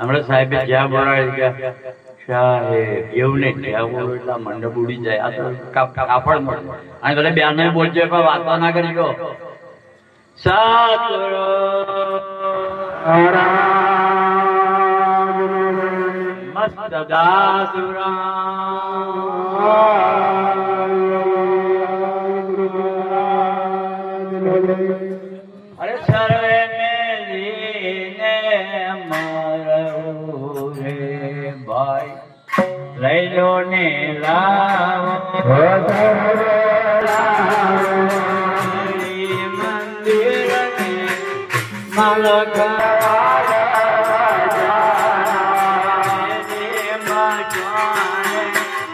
હમણાં સાહેબે જ્યાં બોલાવી એવું નહીં એટલે મંડપ ઉડી જાય. આ તો કાપ- કાપડ અને બધા બેનો બોલજો પણ વાતો ના કરી ગયો. સતગુરુ મસ્ત અરે સર્વે મેલીને મારવું રે ભાઈ. લઈ લો ને લાવો.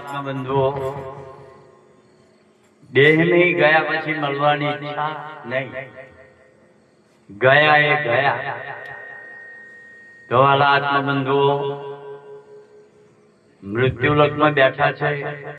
વાલાત્મા બંધુઓ દેહની ગયા પછી મળવાની ઈચ્છા નહીં. ગયા એ ગયા. તો વાલા આત્મબંધુઓ, મૃત્યુલોકમાં બેઠા છે.